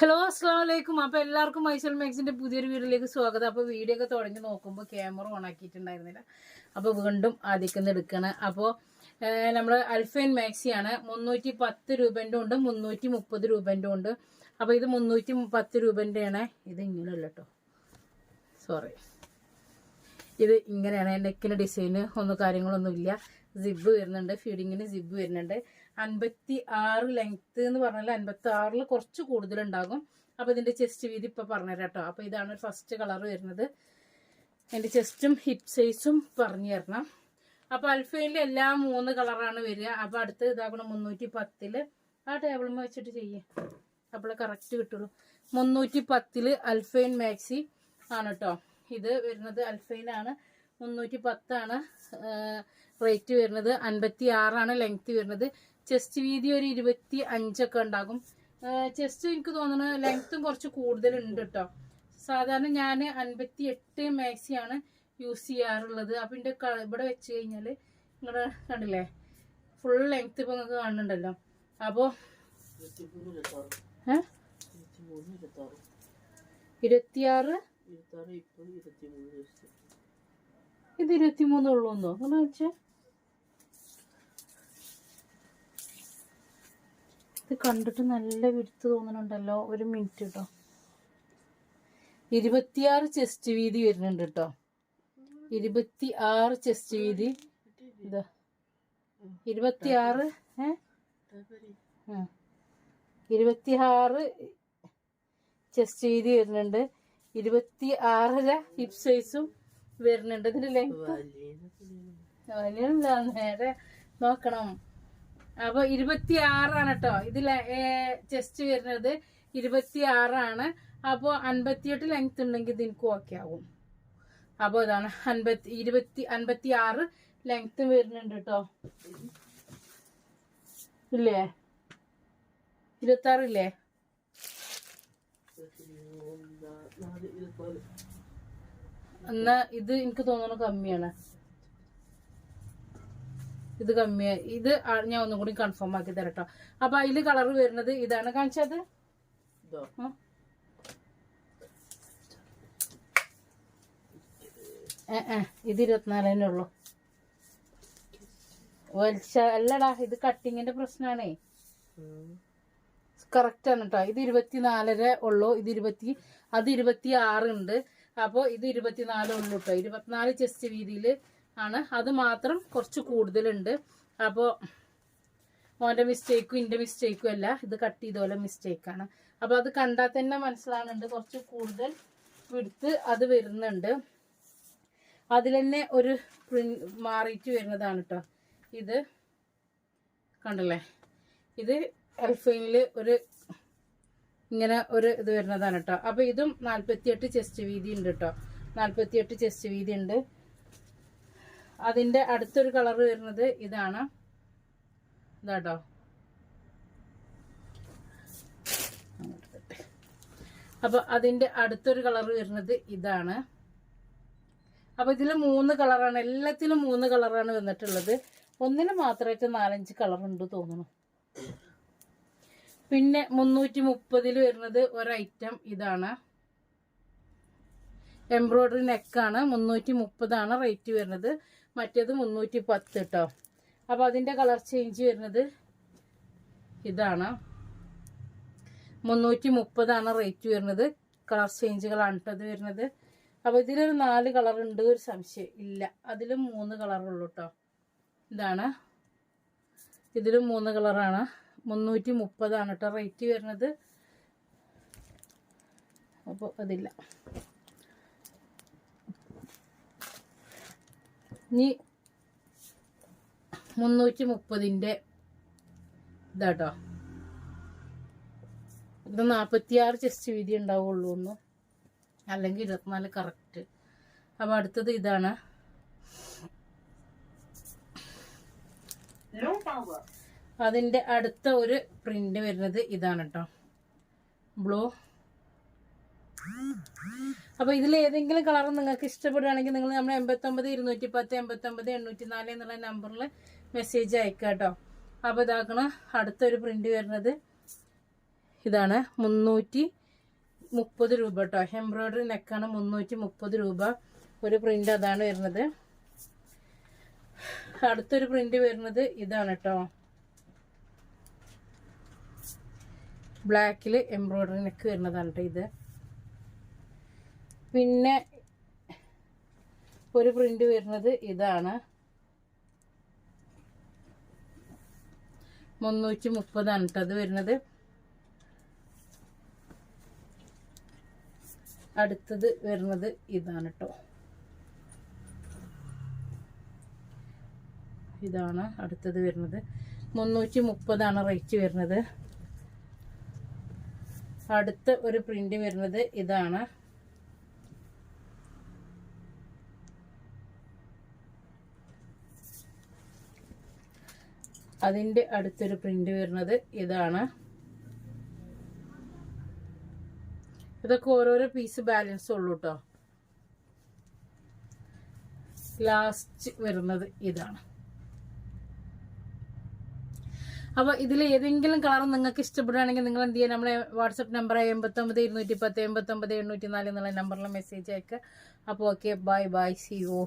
Hello അസ്സാം വലൈക്കും അപ്പൊ എല്ലാവർക്കും മൈസൂർ മാക്സിന്റെ പുതിയൊരു വീഡിയോയിലേക്ക് സ്വാഗതം. അപ്പോൾ വീഡിയോ ഒക്കെ തുടങ്ങി നോക്കുമ്പോൾ ക്യാമറ ഓൺ ആക്കിയിട്ടുണ്ടായിരുന്നില്ല. അപ്പൊ വീണ്ടും ആദ്യക്കുന്ന എടുക്കണം. അപ്പോൾ നമ്മൾ അൽഫൈൻ മാക്സിയാണ്. മുന്നൂറ്റി പത്ത് രൂപേന്റെ ഉണ്ട് മുന്നൂറ്റി മുപ്പത് രൂപേന്റെ ഉണ്ട്. അപ്പൊ ഇത് മുന്നൂറ്റി പത്ത് രൂപേന്റെയാണ് ഇത് ഇങ്ങനെയല്ല കേട്ടോ സോറി ഇത് ഇങ്ങനെയാണ്. നെക്കിന് ഡിസൈന് ഒന്നും കാര്യങ്ങളൊന്നുമില്ല സിബ് വരുന്നുണ്ട്. ഫീഡിങ്ങിന് സിബ് വരുന്നുണ്ട്. അൻപത്തി ആറ് ലെങ്ത് എന്ന് പറഞ്ഞാൽ അൻപത്തി ആറിൽ കുറച്ച് കൂടുതലുണ്ടാകും. അപ്പോൾ ഇതിന്റെ ചെസ്റ്റ് വീതി ഇപ്പോൾ പറഞ്ഞുതരാം കേട്ടോ അപ്പോൾ ഇതാണ് ഫസ്റ്റ് കളർ വരുന്നത്. എന്റെ ചെസ്റ്റും ഹിപ്പ് സൈസും പറഞ്ഞു തരണം. അപ്പോൾ അൽഫയിൽ എല്ലാ മൂന്ന് കളറാണ് വരിക. അപ്പോൾ അടുത്ത് ഇതാകണം മുന്നൂറ്റി പത്തിൽ ആ ടേബിളിൽ വെച്ചിട്ട് ചെയ്യേ. അപ്പോൾ കറക്റ്റ് കിട്ടുള്ളൂ. മുന്നൂറ്റി പത്തിൽ അൽഫൈൻ മാക്സി ആണ് കേട്ടോ ഇത് വരുന്നത് അൽഫൈനാണ്. മുന്നൂറ്റി പത്താണ് റേറ്റ് വരുന്നത്. അൻപത്തി ആറാണ് ലെങ്ത് വരുന്നത്. ചെസ്റ്റ് വീതി ഒരു ഇരുപത്തി അഞ്ചൊക്കെ ഉണ്ടാകും ചെസ്റ്റ് എനിക്ക് തോന്നുന്നു ലെങ്ത്തും കുറച്ച് കൂടുതലുണ്ട് കേട്ടോ സാധാരണ ഞാൻ അൻപത്തി എട്ട് മാക്സിയാണ് യൂസ് ചെയ്യാറുള്ളത്. അപ്പം എന്റെ ഇവിടെ വെച്ച് കഴിഞ്ഞാൽ നിങ്ങളുടെ കണ്ടില്ലേ? ഫുൾ ലെങ്ത് ഇപ്പം നിങ്ങൾക്ക് കാണുന്നുണ്ടല്ലോ. അപ്പോൾ ഏഹ് ഇരുപത്തിയാറ് ഇത് ഇരുപത്തിമൂന്ന് ഉള്ളൂന്നോ അങ്ങനെ വെച്ചേ. ഇത് കണ്ടിട്ട് നല്ല വിടുത്ത് തോന്നുന്നുണ്ടല്ലോ. ഒരു മിനിറ്റ് കേട്ടോ. ഇരുപത്തിയാറ് ചെസ്റ്റ് വീതി വരുന്നുണ്ട് കേട്ടോ. ഇരുപത്തി ആറ് ചെസ്റ്റ് വീതി. ഇതാ. ഇരുപത്തിയാറ് ഏ. ഇരുപത്തിയാറ് ചെസ്റ്റ് വീതി വരുന്നുണ്ട്. ഇരുപത്തി ആറര ഹിപ് സൈസും വരുന്നുണ്ട് ഇതിന്റെ ലെങ്ത് നേരെ നോക്കണം. അപ്പൊ ഇരുപത്തി ആറാണ് കേട്ടോ ഇതിൽ ചെസ്റ്റ് വരുന്നത് ഇരുപത്തി ആറാണ് അപ്പോൾ അൻപത്തിയെട്ട് ലെങ്ത് ഉണ്ടെങ്കിൽ ഇത് ഓക്കെ ആകും. അപ്പോൾ ഇതാണ് അൻപത്തി ഇരുപത്തി അൻപത്തി ആറ് ലെങ്ത് വരുന്നുണ്ട് കേട്ടോ ഇല്ലേ? ഇരുപത്തി ആറില്ലേ എന്നാ ഇത് എനിക്ക് തോന്നുന്നു കമ്മിയാണ്. ഇത് കമ്മിയാ. ഇത് ഞാൻ ഒന്നും കൂടി കൺഫേം ആക്കി തരട്ടോ. അപ്പൊ അതിൽ കളർ വരുന്നത് ഇതാണ്. കാണിച്ചത്? ഇത്. ഇരുപത്തിനാലിനെ ഉള്ളു. വലിച്ച അല്ലടാ ഇത് കട്ടിങ്ങിന്റെ പ്രശ്നാണേ. കറക്റ്റ് ആണ് കേട്ടോ ഇത് ഇരുപത്തിനാലര ഉള്ളൂ. ഇത് ഇരുപത്തി അത് ഇരുപത്തി ഉണ്ട്. അപ്പോൾ ഇത് ഇരുപത്തിനാല് ഉള്ളൂ കേട്ടോ ഇരുപത്തിനാല് ചെസ്റ്റ് വീതിയിൽ ആണ്. അത് മാത്രം കുറച്ച് കൂടുതലുണ്ട്. അപ്പോൾ മോന്റെ മിസ്റ്റേക്കും എന്റെ മിസ്റ്റേക്കും അല്ല. ഇത് കട്ട് ചെയ്ത പോലെ മിസ്റ്റേക്കാണ് അപ്പോൾ അത് കണ്ടാൽ തന്നെ മനസ്സിലാകുന്നുണ്ട് കുറച്ച് കൂടുതൽ വിടുത്ത് അത് വരുന്നുണ്ട്. അതിൽ തന്നെ ഒരു മാറിയിട്ട് വരുന്നതാണ് കേട്ടോ ഇത് കണ്ടല്ലേ? ഇത് എൽഫൈനിൽ ഒരു ഇങ്ങനെ ഒരു ഇത് വരുന്നതാണ് കേട്ടോ അപ്പോൾ ഇതും നാൽപ്പത്തിയെട്ട് ചെസ്റ്റ് വീതി ഉണ്ട് കേട്ടോ നാൽപ്പത്തിയെട്ട് ചെസ്റ്റ് വീതി ഉണ്ട്. അതിന്റെ അടുത്തൊരു കളർ വരുന്നത് ഇതാണ്. ഇതാട്ടോ. അപ്പോൾ അതിന്റെ അടുത്തൊരു കളർ വരുന്നത് ഇതാണ്. അപ്പോൾ ഇതിൽ മൂന്ന് കളറാണ്. എല്ലാത്തിലും മൂന്ന് കളറാണ് വന്നിട്ടുള്ളത്. ഒന്നിന് മാത്രമായിട്ട് നാലഞ്ച് ഉണ്ട് തോന്നുന്നു. പിന്നെ മുന്നൂറ്റി മുപ്പതിൽ വരുന്നത് ഒരൈറ്റം ഇതാണ്. എംബ്രോയിഡറി നെക്കാണ് മുന്നൂറ്റി മുപ്പതാണ് റേറ്റ് വരുന്നത്. മറ്റേത് മുന്നൂറ്റി പത്ത് കേട്ടോ അപ്പോൾ അതിന്റെ കളർ ചേഞ്ച് വരുന്നത് ഇതാണ്. മുന്നൂറ്റി മുപ്പതാണ് റേറ്റ് വരുന്നത്. കളർ ചേഞ്ചുകളാണ് കേട്ടോ ഇത് വരുന്നത്. അപ്പോൾ ഇതിലൊരു നാല് കളർ ഉണ്ട് ഒരു സംശയം ഇല്ല. അതിലും മൂന്ന് കളറുള്ളൂ കേട്ടോ ഇതാണ്. ഇതിലും മൂന്ന് കളറാണ്. മുന്നൂറ്റി മുപ്പതാണ് കേട്ടോ റേറ്റ് വരുന്നത്. അപ്പോൾ അതില്ല. ഇനി മുന്നൂറ്റി മുപ്പതിന്റെ ഇതാട്ടോ. ഇത് നാൽപ്പത്തിയാറ് ചെസ്റ്റ് വീതി ഉണ്ടാവുള്ളൂ ഒന്ന്. അല്ലെങ്കിൽ ഇരുപത്തിനാല് കറക്റ്റ്. അപ്പോൾ അടുത്തത് ഇതാണ്. അതിന്റെ അടുത്ത ഒരു പ്രിന്റ് വരുന്നത് ഇതാണ് കേട്ടോ ബ്ലൂ. അപ്പോൾ ഇതിൽ ഏതെങ്കിലും കളർ നിങ്ങൾക്ക് ഇഷ്ടപ്പെടുകയാണെങ്കിൽ നിങ്ങൾ നമ്മൾ എൺപത്തൊമ്പത് ഇരുന്നൂറ്റി പത്ത് എൺപത്തൊമ്പത് എണ്ണൂറ്റി നാല് എന്നുള്ള നമ്പറിൽ മെസ്സേജ് അയക്കുക കേട്ടോ അപ്പോൾ ഇതാക്കണം അടുത്തൊരു പ്രിന്റ് വരുന്നത് ഇതാണ് മുന്നൂറ്റി മുപ്പത് രൂപ കേട്ടോ എംബ്രോയ്ഡറി നെക്കാണ് മുന്നൂറ്റി മുപ്പത് രൂപ ഒരു പ്രിന്റ് അതാണ് വരുന്നത്. അടുത്തൊരു പ്രിന്റ് വരുന്നത് ഇതാണ് കേട്ടോ ബ്ലാക്കിൽ എംബ്രോയിഡറി നെക്ക് വരുന്നതാണ് കേട്ടോ ഇത്. പിന്നെ ഒരു പ്രിന്റ് വരുന്നത് ഇതാണ്. മുന്നൂറ്റി മുപ്പതാണ് കേട്ടോ അത് വരുന്നത്. അടുത്തത് വരുന്നത് ഇതാണ് കേട്ടോ ഇതാണ് അടുത്തത് വരുന്നത്. മുന്നൂറ്റി മുപ്പതാണ് റേറ്റ് വരുന്നത്. അടുത്ത ഒരു പ്രിന്റ് വരുന്നത് ഇതാണ്. അതിന്റെ അടുത്തൊരു പ്രിന്റ് വരുന്നത് ഇതാണ്. ഇതൊക്കെ ഓരോരോ പീസ് ബാലൻസ് ഉള്ളൂ കേട്ടോ ലാസ്റ്റ് വരുന്നത് ഇതാണ്. അപ്പോൾ ഇതിൽ ഏതെങ്കിലും കളർ നിങ്ങൾക്ക് ഇഷ്ടപ്പെടുകയാണെങ്കിൽ നിങ്ങൾ എന്ത് ചെയ്യുക നമ്മളെ വാട്സപ്പ് നമ്പർ എൺപത്തൊമ്പത് ഇരുന്നൂറ്റി പത്ത് എൺപത്തൊമ്പത് എണ്ണൂറ്റി നാല് എന്നുള്ള നമ്പറിൽ മെസ്സേജ് അയക്കുക അപ്പോൾ okay bye bye see you